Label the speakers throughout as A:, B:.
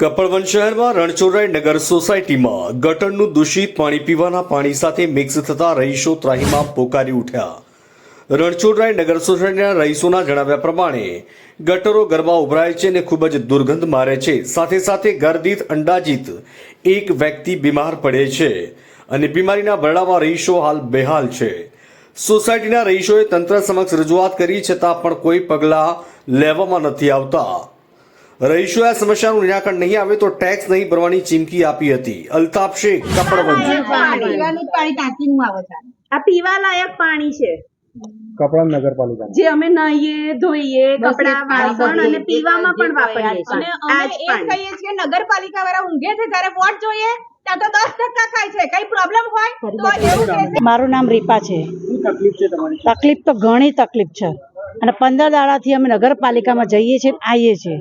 A: કપડવન શહેરમાં રણછોડરાય નગર સોસાયટીમાં ગટરનું દૂષિત પાણી પીવાના પાણી સાથે મિક્સ થતા રહીશો ત્રાહીમાં પોકારી ઉઠ્યા. રણછોડરાય નગર સોસાયટીના રહીશોના જણાવ્યા પ્રમાણે, ગટરો ગરબા ઉભરાય છે અને ખૂબ જ દુર્ગંધ મારે છે. સાથે સાથે ઘરદીઠ અંદાજિત એક વ્યક્તિ બીમાર પડે છે અને બીમારીના ભરડામાં રહીશો હાલ બેહાલ છે. સોસાયટીના રહીશોએ તંત્ર સમક્ષ રજૂઆત કરી, છતાં પણ કોઈ પગલાં લેવામાં નથી આવતા. રહીશોએ આ સમસ્યાનું નિરાકરણ નહીં આવે તો ટેક્સ નહીં ભરવાની ચીમકી આપી હતી. અલ્તાફ શેખ કપડવંજ
B: પીવાનું પાણી ટાંકીનું આવે છે.
C: આ પીવા લાયક પાણી છે.
D: કપડા નગરપાલિકા
C: જે અમે નાહીએ ધોઈએ કપડા વાસણ અને પીવામાં પણ વાપરીએ
B: અને અમે કહીએ છીએ નગરપાલિકા વાળા ઊંઘે છે ત્યારે વોટ જોઈએ ત્યાં તો દસ ટકા ખાય છે. કઈ પ્રોબ્લેમ હોય તો એવું
E: મારું નામ રીપા છે.
D: તકલીફ છે તમારી?
E: તકલીફ તો ઘણી તકલીફ છે. અને પંદર દાડાથી અમે નગરપાલિકામાં જઈએ છીએ આવીએ છીએ.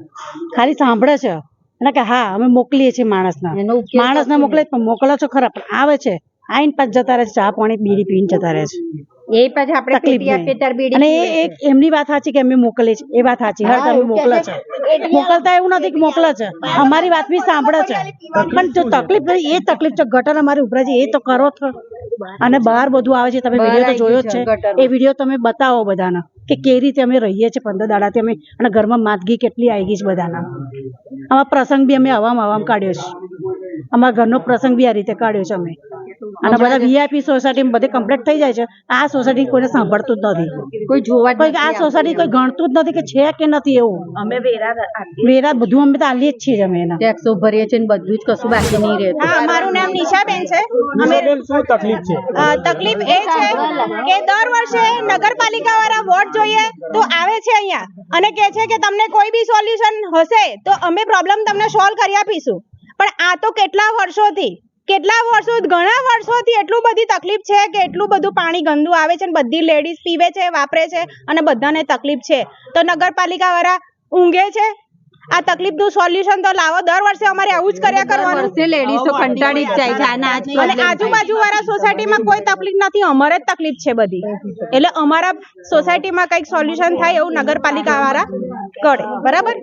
E: ખાલી સાંભળે છે. અને કે હા અમે મોકલીએ છીએ માણસના. માણસને મોકલે પણ મોકલો છો ખરા પણ આવે છે. આઈને પાછ જતા રહે છે ચા પાણી બીડી પીને જતા રહે છે.
B: એ પછી આપણે
E: તકલીફ નહીં. અને એ એક એમની વાત સાચી કે અમે મોકલે છે એ વાત સાચી. હર તમે મોકલે છે. મોકલતા એવું નથી કે મોકલે છે. અમારી વાત બી સાંભળે છે. પણ જો તકલીફ એ તકલીફ છે. ગટર અમારી ઉભરાય છે. એ તો કરો છો. અને બહાર બધું આવે છે. તમે વીડિયો તો જોયો જ છે એ વીડિયો તમે બતાવો બધાને. કે કેવી રીતે અમે રહીએ છીએ પંદર દાડાથી અમે અને ઘરમાં માદગી કેટલી આવી ગઈ છે બધાના. આવા પ્રસંગ બી અમે હવામ આવામ કાઢ્યો છે. અમારા ઘરનો પ્રસંગ બી આ રીતે કાઢ્યો છે અમે. અને બધા વીઆઈપી સોસાયટી બધે કમ્પ્લીટ થઈ જાય છે. આ સોસાયટી કોઈને સાંભળતું જ નથી.
C: કોઈ જોવા
E: કોઈ આ સોસાયટી કોઈ ગણતું જ નથી કે છે કે નથી એવું.
C: અમે વેરા
E: વેરા બધું અમે તો આલીએ જ છીએ અમે એના.
C: ટેક્સો ભરીએ છીએ ને બધું જ કશું બાકી નહીં રહેતું.
B: હા મારું નામ નિશાબેન છે. અમે
D: શું તકલીફ છે?
B: તકલીફ એ છે કે દર વર્ષે નગરપાલિકા વાળા વોટ જોઈએ તો આવે છે અહીંયા. અને કહે છે કે તમને કોઈ બી સોલ્યુશન હશે તો અમે પ્રોબ્લેમ તમને સોલ્વ કરી આપીશું. પણ આ તો કેટલા વર્ષોથી કેટલા વર્ષો ઘણા વર્ષોથી એટલું બધી તકલીફ છે કે એટલું બધું પાણી ગંદુ આવે છે બધી લેડીઝ પીવે છે વાપરે છે અને બધાને તકલીફ છે. તો નગરપાલિકા વાળા ઊંઘે છે? આ તકલીફનું સોલ્યુશન તો લાવો. દર વર્ષે અમારે આવું જ કર્યા કરવાનું.
C: છે લેડીઝો કંટાળી જ જાય છે. આના
B: અને આજુબાજુ વાળા સોસાયટીમાં કોઈ તકલીફ નથી. અમારે જ તકલીફ છે બધી. એટલે અમારા સોસાયટીમાં કંઈક સોલ્યુશન થાય એવું નગરપાલિકા વાળા કરે. બરાબર?